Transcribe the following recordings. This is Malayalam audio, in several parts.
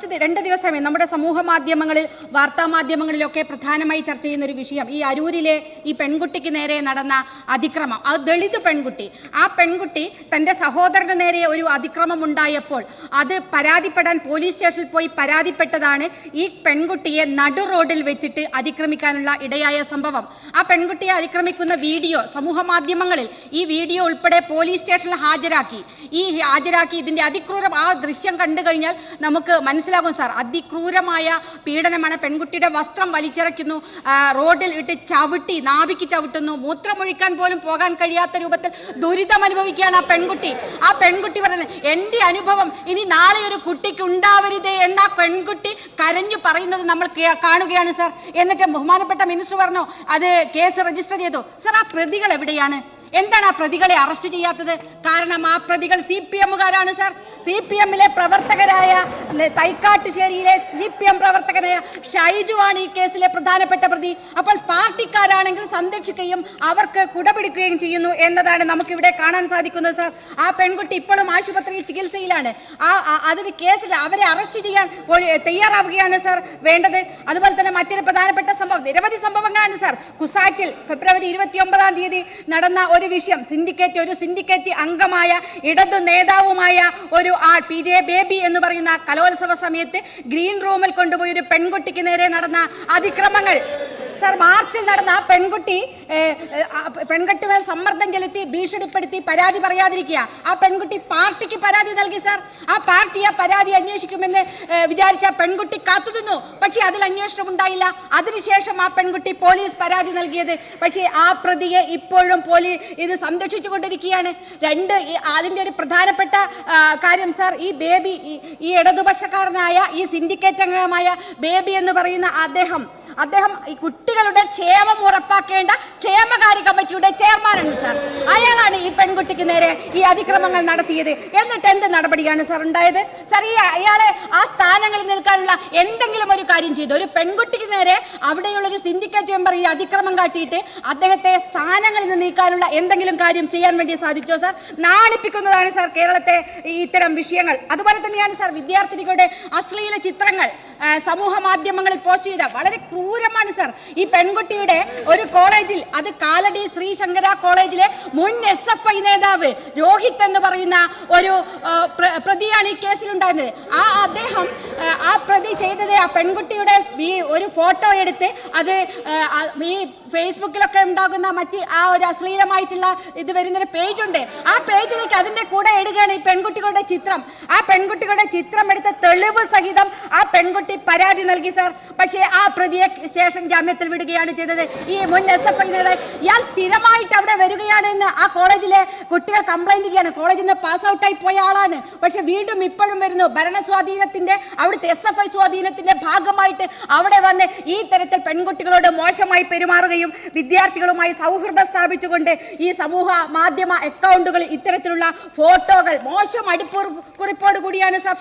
കുറച്ച് രണ്ട് ദിവസമേ നമ്മുടെ സമൂഹ മാധ്യമങ്ങളിൽ വാർത്താ മാധ്യമങ്ങളിലൊക്കെ പ്രധാനമായി ചർച്ച ചെയ്യുന്ന ഒരു വിഷയം. ഈ അരൂരിലെ ഈ പെൺകുട്ടിക്ക് നേരെ നടന്ന അതിക്രമം. ആ ദളിത് പെൺകുട്ടി ആ പെൺകുട്ടി തന്റെ സഹോദരന് നേരെ ഒരു അതിക്രമം ഉണ്ടായപ്പോൾ അത് പരാതിപ്പെടാൻ പോലീസ് സ്റ്റേഷനിൽ പോയി പരാതിപ്പെട്ടതാണ് ഈ പെൺകുട്ടിയെ നടു റോഡിൽ വെച്ചിട്ട് അതിക്രമിക്കാനുള്ള ഇടയായ സംഭവം. ആ പെൺകുട്ടിയെ അതിക്രമിക്കുന്ന വീഡിയോ സമൂഹ മാധ്യമങ്ങളിൽ ഈ വീഡിയോ ഉൾപ്പെടെ പോലീസ് സ്റ്റേഷനിൽ ഹാജരാക്കി. ഈ ഹാജരാക്കി ഇതിന്റെ അതിക്രൂരം ആ ദൃശ്യം കണ്ടു കഴിഞ്ഞാൽ നമുക്ക് മനസ്സിലാകും സാർ. അതിക്രൂരമായ പീഡനമാണ് പെൺകുട്ടിയുടെ വസ്ത്രം വലിച്ചിറക്കുന്നു. റോഡിൽ ഇട്ട് ചവിട്ടി നാവിക്ക് ചവിട്ടുന്നു. മൂത്രമൊഴിക്കാൻ പോലും പോകാൻ കഴിയാത്ത രൂപത്തിൽ ദുരിതം അനുഭവിക്കുകയാണ് ആ പെൺകുട്ടി. ആ പെൺകുട്ടി പറയുന്നത് എന്റെ അനുഭവം ഇനി നാളെ ഒരു കുട്ടിക്ക് ഉണ്ടാവരുതേ എന്ന പെൺകുട്ടി കരഞ്ഞു പറയുന്നത് നമ്മൾ കാണുകയാണ് സാർ. എന്നിട്ട് ബഹുമാനപ്പെട്ട മിനിസ്റ്റർ പറഞ്ഞു അത് കേസ് രജിസ്റ്റർ ചെയ്തോ? സാർ ആ പ്രതികൾ എവിടെയാണ്? എന്താണ് ആ പ്രതികളെ അറസ്റ്റ് ചെയ്യാത്തത്? കാരണം ആ പ്രതികൾ സി പി എമ്മുകാരാണ് സാർ. സി പി എമ്മിലെ പ്രവർത്തകരായ തൈക്കാട്ടുശേരിയിലെ സി പി എം പ്രവർത്തകനായ ഷൈജു ആണ് ഈ കേസിലെ പ്രധാനപ്പെട്ട പ്രതി. അപ്പോൾ പാർട്ടിക്കാരാണെങ്കിൽ സംരക്ഷിക്കുകയും അവർക്ക് കുടപിടിക്കുകയും ചെയ്യുന്നു എന്നതാണ് നമുക്കിവിടെ കാണാൻ സാധിക്കുന്നത് സാർ. ആ പെൺകുട്ടി ഇപ്പോഴും ആശുപത്രിയിൽ ചികിത്സയിലാണ്. ആ- അതിന് കേസിൽ അവരെ അറസ്റ്റ് ചെയ്യാൻ തയ്യാറാവുകയാണ് സാർ വേണ്ടത്. അതുപോലെ തന്നെ മറ്റൊരു പ്രധാനപ്പെട്ട സംഭവം നിരവധി സംഭവങ്ങളാണ് സാർ. കുസാറ്റിൽ ഫെബ്രുവരി ഇരുപത്തി ഒമ്പതാം തീയതി നടന്ന ഒരു വിഷയം സിൻഡിക്കേറ്റ് ഒരു സിൻഡിക്കേറ്റ് അംഗമായ ഇടതു നേതാവുമായ ഒരു ആൾ പി ജെ ബേബി എന്ന് പറയുന്ന കലോത്സവ സമയത്ത് ഗ്രീൻ റൂമിൽ കൊണ്ടുപോയി ഒരു പെൺകുട്ടിക്ക് നേരെ നടന്ന അതിക്രമങ്ങൾ. സാർ മാർച്ചിൽ നടന്ന ആ പെൺകുട്ടി പെൺകുട്ടികൾ സമ്മർദ്ദം ചെലുത്തി ഭീഷണിപ്പെടുത്തി പരാതി പറയാതിരിക്കുക. ആ പെൺകുട്ടി പാർട്ടിക്ക് പരാതി നൽകി സർ. ആ പാർട്ടി ആ പരാതി അന്വേഷിക്കുമെന്ന് വിചാരിച്ച പെൺകുട്ടി കാത്തുനിന്നു പക്ഷേ അതിൽ അന്വേഷണം ഉണ്ടായില്ല. അതിനുശേഷം ആ പെൺകുട്ടി പോലീസ് പരാതി നൽകിയത്. പക്ഷേ ആ പ്രതിയെ ഇപ്പോഴും പോലീസ് ഇത് സംരക്ഷിച്ചുകൊണ്ടിരിക്കുകയാണ്. രണ്ട് അതിന്റെ ഒരു പ്രധാനപ്പെട്ട കാര്യം സാർ. ഈ ബേബി ഈ ഇടതുപക്ഷക്കാരനായ ഈ സിൻഡിക്കേറ്റ് അംഗമായ ബേബി എന്ന് പറയുന്ന അദ്ദേഹം അദ്ദേഹം ഈ കുട്ടികളുടെ ക്ഷേമം ഉറപ്പാക്കേണ്ട ക്ഷേമകാര്യ കമ്മിറ്റിയുടെ ചെയർമാനാണ് സാർ. അയാളാണ് ഈ പെൺകുട്ടിക്ക് നേരെ ഈ അതിക്രമങ്ങൾ നടത്തിയത്. എന്നിട്ട് എന്ത് നടപടിയാണ് സാർ ഉണ്ടായത്? സാർ ഈ അയാളെ ആ സ്ഥാനങ്ങളിൽ നിൽക്കാനുള്ള എന്തെങ്കിലും ഒരു കാര്യം ചെയ്തു. ഒരു പെൺകുട്ടിക്ക് നേരെ അവിടെയുള്ള ഒരു സിൻഡിക്കേറ്റ് മെമ്പർ ഈ അതിക്രമം കാട്ടിയിട്ട് അദ്ദേഹത്തെ സ്ഥാനങ്ങളിൽ നിന്ന് നീക്കാനുള്ള എന്തെങ്കിലും കാര്യം ചെയ്യാൻ വേണ്ടി സാധിച്ചോ സാർ? നാണിപ്പിക്കുന്നതാണ് സാർ കേരളത്തെ ഇത്തരം വിഷയങ്ങൾ. അതുപോലെ തന്നെയാണ് സാർ വിദ്യാർത്ഥിനികളുടെ അശ്ലീല ചിത്രങ്ങൾ സമൂഹ മാധ്യമങ്ങളിൽ പോസ്റ്റ് ചെയ്ത വളരെ ക്രൂരമാണ് സർ. ഈ പെൺകുട്ടിയുടെ ഒരു കോളേജിൽ അത് കാലടി ശ്രീശങ്കര കോളേജിലെ മുൻ എസ് എഫ് ഐ നേതാവ് രോഹിത് എന്ന് പറയുന്ന ഒരു പ്രതിയാണ് ഈ കേസിലുണ്ടായിരുന്നത്. ആ അദ്ദേഹം ആ, പ്രതി ചെയ്തത് ആ പെൺകുട്ടിയുടെ ഈ ഒരു ഫോട്ടോ എടുത്ത് അത് ഈ ഫേസ്ബുക്കിലൊക്കെ ഉണ്ടാകുന്ന മറ്റ് ആ ഒരു അശ്ലീലമായിട്ടുള്ള ഇത് വരുന്നൊരു പേജുണ്ട്. ആ പേജിലേക്ക് അതിന്റെ കൂടെ ഇടുകയാണ് ഈ പെൺകുട്ടികളുടെ ചിത്രം. ആ പെൺകുട്ടികളുടെ ചിത്രം എടുത്ത തെളിവ് സഹിതം ആ പെൺകുട്ടി പരാതി നൽകി സാർ. പക്ഷേ ആ പ്രതിയെ സ്റ്റേഷൻ ജാമ്യത്തിൽ വിടുകയാണ് ചെയ്തത്. ഈ മുൻ എസ് എഫ് ഐ ഇയാൾ സ്ഥിരമായിട്ട് അവിടെ വരികയാണെന്ന് ആ കോളേജിലെ കുട്ടികൾ കംപ്ലൈന്റ് ചെയ്യാണ് കോളേജിൽ നിന്ന് പാസ് ഔട്ടായി പോയ ആളാണ്. പക്ഷെ വീണ്ടും ഇപ്പോഴും വരുന്നു. ഭരണ സ്വാധീനത്തിന്റെ അവിടുത്തെ എസ് എഫ് ഐ സ്വാധീനത്തിന്റെ ഭാഗമായിട്ട് അവിടെ വന്ന് ഈ തരത്തിൽ പെൺകുട്ടികളോട് മോശമായി പെരുമാറുകയും വിദ്യാർത്ഥികളുമായി സൗഹൃദം സ്ഥാപിച്ചുകൊണ്ട് ഈ സമൂഹ മാധ്യമ അക്കൗണ്ടുകളിൽ ഇത്തരത്തിലുള്ള ഫോട്ടോകൾ മോശം അടുപ്പ് കുറിപ്പോട് കൂടിയാണ് സാർ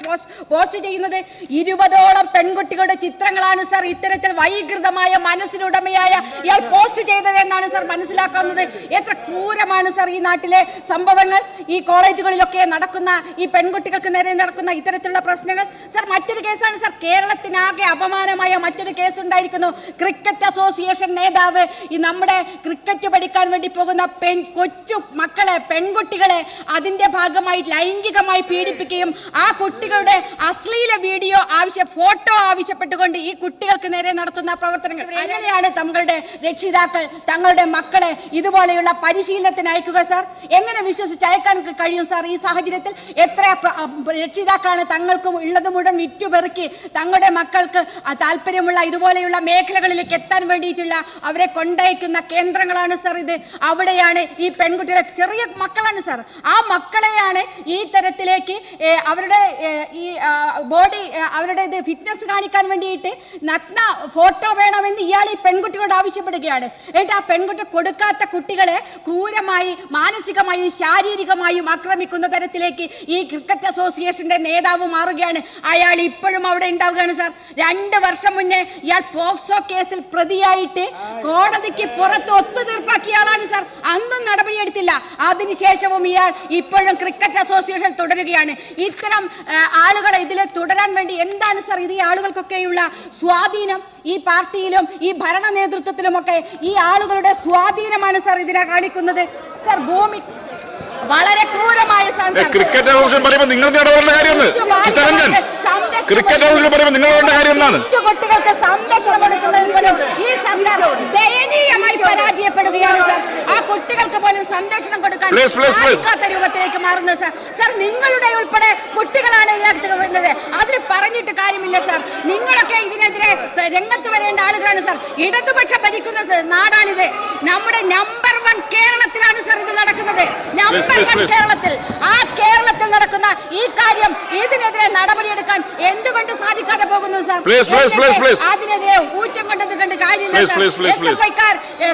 പോസ്റ്റ് ചെയ്യുന്നത്. ഇരുപതോളം പെൺകുട്ടികളുടെ ചിത്രങ്ങളാണ് സർ ഇത്തരത്തിൽ വൈകൃതമായ മനസ്സിനുടമയായ ഇയാൾ പോസ്റ്റ് ചെയ്തത് എന്നാണ് സാർ മനസ്സിലാക്കാവുന്നത് എത്ര ക്രൂരമാണ് സർ ഈ നാട്ടിലെ സംഭവങ്ങൾ. ഈ കോളേജുകളിലൊക്കെ നടക്കുന്ന ഈ പെൺകുട്ടികൾക്ക് നേരെ നടക്കുന്ന ഇത്തരത്തിലുള്ള പ്രശ്നങ്ങൾ. സർ മറ്റൊരു കേസാണ് സർ കേരളത്തിനാകെ അപമാനമായ മറ്റൊരു കേസ് ഉണ്ടായിരിക്കുന്നു ക്രിക്കറ്റ് അസോസിയേഷൻ നേതാവ് ഈ നമ്മുടെ ക്രിക്കറ്റ് പഠിക്കാൻ വേണ്ടി പോകുന്ന പെൺ കൊച്ചു മക്കളെ പെൺകുട്ടികളെ അതിന്റെ ഭാഗമായി ലൈംഗികമായി പീഡിപ്പിക്കുകയും ആ കുട്ടികളുടെ അശ്ലീല വീഡിയോ ആവശ്യ ഫോട്ടോ ആവശ്യപ്പെട്ടുകൊണ്ട് ഈ കുട്ടികൾക്ക് നേരെ നടത്തുന്ന പ്രവർത്തനങ്ങൾ. എങ്ങനെയാണ് തങ്ങളുടെ രക്ഷിതാക്കൾ തങ്ങളുടെ മക്കളെ ഇതുപോലെയുള്ള പരിശീലനത്തിന് അയക്കുക സാർ? എങ്ങനെ വിശ്വസിച്ച് അയക്കാൻ കഴിയും സാർ ഈ സാഹചര്യത്തിൽ? എത്ര രക്ഷിതാക്കളാണ് തങ്ങൾക്കും ഉള്ളത് മുഴുവൻ വിറ്റുപെറുക്കി തങ്ങളുടെ മക്കൾക്ക് താല്പര്യമുള്ള ഇതുപോലെയുള്ള മേഖലകളിലേക്ക് എത്താൻ വേണ്ടിയിട്ടുള്ള അവരെ കൊണ്ടയക്കുന്ന കേന്ദ്രങ്ങളാണ് സർ ഇത്. അവിടെയാണ് ഈ പെൺകുട്ടികളെ ചെറിയ മക്കളാണ് സർ. ആ മക്കളെയാണ് ഈ തരത്തിലേക്ക് അവരുടെ ഈ ബോഡി അവരുടെ ഇത് ഫിറ്റ്നസ് കാണിക്കാൻ വേണ്ടിയിട്ട് നഗ്ന ഫോട്ടോ വേണമെന്ന് ഇയാൾ ഈ പെൺകുട്ടിയോട് ആവശ്യപ്പെടുകയാണ്. എന്നിട്ട് ആ പെൺകുട്ടി കൊടുക്കാത്ത കുട്ടികളെ ക്രൂരമായി മാനസികമായും ശാരീരികമായും ആക്രമിക്കുന്ന തരത്തിലേക്ക് ഈ ക്രിക്കറ്റ് അസോസിയേഷന്റെ നേതാവ് മാറുകയാണ്. അയാൾ ഇപ്പോഴും അവിടെ ഉണ്ടാവുകയാണ് സാർ. രണ്ട് വർഷം മുന്നേ ഇയാൾ പോക്സോ കേസിൽ പ്രതിയായിട്ട് കോടതി കോടതിക്ക് പുറത്ത് ഒത്തുതീർപ്പാക്കിയ ആളാണ് സാർ. അന്നും നടപടിയെടുത്തില്ല. അതിനുശേഷവും ഇയാൾ ഇപ്പോഴും ക്രിക്കറ്റ് അസോസിയേഷൻ തുടരുകയാണ്. ഇത്തരം ആളുകളെ ഇതിൽ തുടരാൻ വേണ്ടി എന്താണ് സാർ ഇത് ഈ ആളുകൾക്കൊക്കെയുള്ള സ്വാധീനം? ഈ പാർട്ടിയിലും ഈ ഭരണ നേതൃത്വത്തിലുമൊക്കെ ഈ ആളുകളുടെ സ്വാധീനമാണ് സാർ ഇതിനെ കാണിക്കുന്നത്. സാർ ഭൂമി വളരെ ക്രൂരമായ സാർ. ക്രിക്കറ്റ് അസോസിയേഷൻ പറയുമ്പോൾ നിങ്ങൾ ക്രിക്കറ്റ് ഹൗസിൽ പറയുമ്പോൾ നിങ്ങൾ ഇടപെടേണ്ട കാര്യം എന്നാണ് കുട്ടികൾക്ക് സംരക്ഷണം കൊടുക്കുന്നതിൽ പോലും ഈ സർക്കാർ ദയനീയമായി പരാജയപ്പെടുകയാണ് സാർ. ആ കുട്ടികൾക്ക് പോലും സംരക്ഷണം കൊടുക്കാൻ. സാധിക്കാത്ത രൂപത്തിലേക്ക് മാറുന്നത് സാർ. സാർ നിങ്ങളുടെ ഉൾപ്പെടെ കുട്ടികളാണ് ഇതിനകത്ത് വരുന്നത്. അതിന് പറഞ്ഞിട്ട് കാര്യമില്ല സാർ. നിങ്ങളൊക്കെ ഇതിനെതിരെ രംഗത്ത് വരേണ്ട ആളുകളാണ് സാർ. ഇടതുപക്ഷ ഭരിക്കുന്ന നാടാണിത്. നമ്മുടെ നമ്പർ വൺ കേരളത്തിലാണ് സാർ ഇത് നടക്കുന്നത്. നമ്പർ വൺ കേരളത്തിൽ ആ കേരളത്തിൽ നടക്കുന്ന ഈ കാര്യം ഇതിനെതിരെ നടപടിയെടുക്കാൻ എന്തുകൊണ്ട് സാധിക്കാതെ പോകുന്നു സാർ. അതിനെതിരെ ഊറ്റം കൊണ്ടത് കണ്ട് കാര്യമില്ല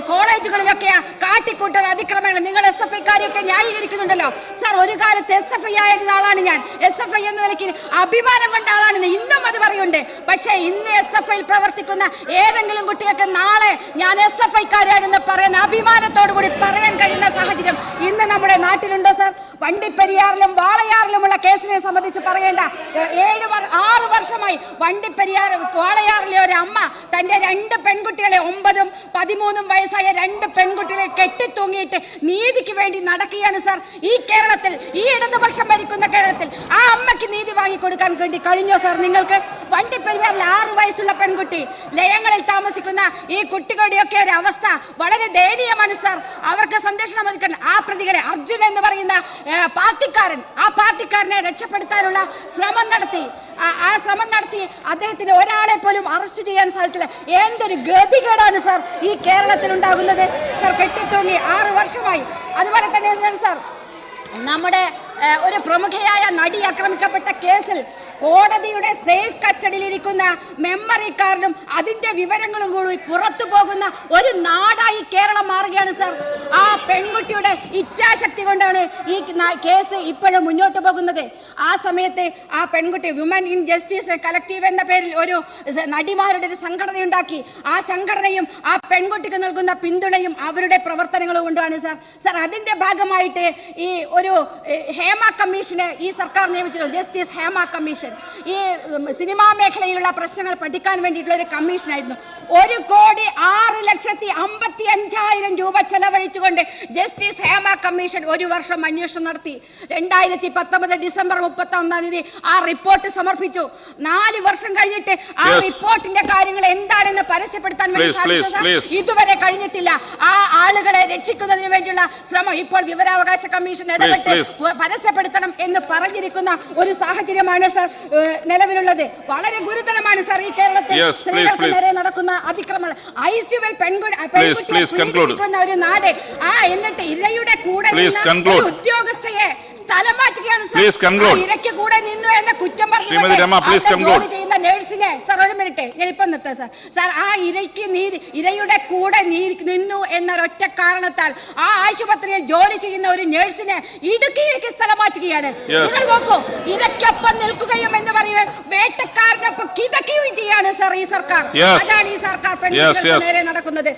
കോളേജുകളിലൊക്കെ കാട്ടിക്കൂട്ടുന്ന അതിക്രമങ്ങൾ നിങ്ങൾ എസ് എഫ് ഐക്കാരെയൊക്കെ ന്യായീകരിക്കുന്നുണ്ടല്ലോ. സാർ ഒരു കാലത്ത് എസ് എഫ് ഐ ആയിരുന്ന ഞാൻ എസ് എഫ് ഐ എന്ന നിലയ്ക്ക് അഭിമാനം കൊണ്ട ആളാണ് ഇന്നും അത് പറയുന്നുണ്ട്. പക്ഷേ ഇന്ന് എസ് എഫ് ഐയിൽ പ്രവർത്തിക്കുന്ന ഏതെങ്കിലും കുട്ടികൾക്ക് നാളെ ഞാൻ എസ് എഫ് ഐക്കാരാണെന്ന് പറയുന്ന അഭിമാനത്തോടു കൂടി പറയാൻ കഴിയുന്ന സാഹചര്യം ഇന്ന് നമ്മുടെ നാട്ടിലുണ്ടോ സാർ വണ്ടിപ്പെരിയാറിലും വാളയാറിലുമുള്ള കേസിനെ സംബന്ധിച്ച് പറയേണ്ട ഏഴ് ആറ് വർഷമായി വണ്ടിപ്പെരിയാർ വാളയാറിലെ ഒരു അമ്മ തന്റെ രണ്ട് പെൺകുട്ടികളെ ഒമ്പതും പതിമൂന്നും വയസ്സായ രണ്ട് പെൺകുട്ടികളെ കെട്ടിത്തൂങ്ങിയിട്ട് നീതിക്ക് വേണ്ടി നടക്കുകയാണ് സർ ഈ കേരളത്തിൽ ഈ ഇടതുപക്ഷം ഭരിക്കുന്ന കേരളത്തിൽ ആ അമ്മയ്ക്ക് നീതി വാങ്ങിക്കൊടുക്കാൻ വേണ്ടി കഴിഞ്ഞോ സാർ നിങ്ങൾക്ക്? വണ്ടിപ്പെരിയാറിൽ ആറു വയസ്സുള്ള പെൺകുട്ടി ലയങ്ങളിൽ താമസിക്കുന്ന ഈ കുട്ടികളുടെയൊക്കെ ഒരു അവസ്ഥ വളരെ ദയനീയമാണ് സാർ. അവർക്ക് സംരക്ഷണം ഒരുക്കണം ആ പ്രതികളെ അർജുൻ എന്ന് പറയുന്ന പാർട്ടിക്കാരൻ ആ പാർട്ടിക്കാരനെ രക്ഷപ്പെടുത്താനുള്ള ശ്രമം നടത്തി. ആ- ശ്രമം നടത്തി അദ്ദേഹത്തിന് ഒരാളെ പോലും അറസ്റ്റ് ചെയ്യാൻ സാധിച്ചില്ല. എന്തൊരു ഗതികേടാണ് സാർ ഈ കേരളത്തിൽ ഉണ്ടാകുന്നത്. സാർ കെട്ടിത്തൂങ്ങി ആറ് വർഷമായി. അതുപോലെ തന്നെ സാർ? നമ്മുടെ ഒരു പ്രമുഖയായ നടി ആക്രമിക്കപ്പെട്ട കേസിൽ കോടതിയുടെ സേഫ് കസ്റ്റഡിയിലിരിക്കുന്ന മെമ്മറി കാർഡും അതിന്റെ വിവരങ്ങളും കൂടി പുറത്തു പോകുന്ന ഒരു നാടായി കേരളം മാറുകയാണ് സർ ആ പെൺകുട്ടിയുടെ ഇച്ഛാശക്തി കൊണ്ടാണ് ഈ കേസ് ഇപ്പോഴും മുന്നോട്ട് പോകുന്നത്. ആ സമയത്ത് ആ പെൺകുട്ടി വിമൻ ഇൻ ജസ്റ്റിസ് കളക്റ്റീവ് എന്ന പേരിൽ ഒരു നടിമാരുടെ ഒരു സംഘടന ഉണ്ടാക്കി ആ സംഘടനയും ആ പെൺകുട്ടിക്ക് നൽകുന്ന പിന്തുണയും അവരുടെ പ്രവർത്തനങ്ങളും കൊണ്ടാണ് സാർ സാർ അതിന്റെ ഭാഗമായിട്ട് ഈ ഒരു ഹേമ കമ്മീഷനെ ഈ സർക്കാർ നിയമിച്ചിരുന്നു. Justice Hema commission. ഈ ഉം, സിനിമാ മേഖലയിലുള്ള പ്രശ്നങ്ങൾ പഠിക്കാൻ വേണ്ടിയിട്ടുള്ള ഒരു കമ്മീഷനായിരുന്നു ഒരു കോടി ആറ് ലക്ഷത്തി അമ്പത്തി അഞ്ചായിരം രൂപ ചെലവഴിച്ചുകൊണ്ട് ജസ്റ്റിസ് ഹേമ കമ്മീഷൻ ഒരു വർഷം അന്വേഷണം നടത്തി. രണ്ടായിരത്തി പത്തൊമ്പത് ഡിസംബർ മുപ്പത്തി ഒന്നാം തീയതി ആ റിപ്പോർട്ട് സമർപ്പിച്ചു. നാല് വർഷം കഴിഞ്ഞിട്ട് ആ റിപ്പോർട്ടിന്റെ കാര്യങ്ങൾ എന്താണെന്ന് പരസ്യപ്പെടുത്താൻ വേണ്ടി സാധിച്ചത് ഇതുവരെ കഴിഞ്ഞിട്ടില്ല. ആ ആളുകളെ രക്ഷിക്കുന്നതിന് വേണ്ടിയുള്ള ശ്രമം ഇപ്പോൾ വിവരാവകാശ കമ്മീഷൻ ഇടപെട്ട്. പരസ്യപ്പെടുത്തണം എന്ന് പറഞ്ഞിരിക്കുന്ന ഒരു സാഹചര്യമാണ് സാർ നിലവിലുള്ളത് വളരെ ഗുരുതരമാണ് സാർ ഈ കേരളത്തിൽ സ്ത്രീകൾക്ക് നേരെ നടക്കുന്ന അതിക്രമങ്ങൾ. ഐസിയുവിൽ പെൺകുട്ടി ഒരു നാട് ആ എന്നിട്ട് ഇരയുടെ കൂടെ ഉദ്യോഗസ്ഥയെ സ്ഥലം മാറ്റുകയാണ് ഇരയ്ക്ക് കൂടെ നിന്നു എന്ന കുറ്റം ശ്രീമതി രമ, പ്ലീസ് ചെയ്യുന്ന നേഴ്സിനെ സാർ ഒരു മിനിറ്റ്. ഞാൻ ഇപ്പം നിർത്താം സർ. സർ ആ ഇരയ്ക്ക് നീതി ഇരയുടെ കൂടെ നിന്നു ഒറ്റ കാരണത്താൽ ആ ആശുപത്രിയിൽ ജോലി ചെയ്യുന്ന ഒരു നേഴ്സിനെ ഇടുക്കിയിലേക്ക് സ്ഥലം മാറ്റുകയാണ്. നിങ്ങൾ നോക്കൂ ഇരയ്ക്കൊപ്പം നിൽക്കുകയും എന്ന് പറയുകയും വേട്ടക്കാരനൊപ്പം കിതക്കുകയും ചെയ്യാണ് സർ ഈ സർക്കാർ. അതാണ് ഈ സർക്കാർ പെൺകുട്ടികൾക്ക്. നേരെ നടക്കുന്നത്.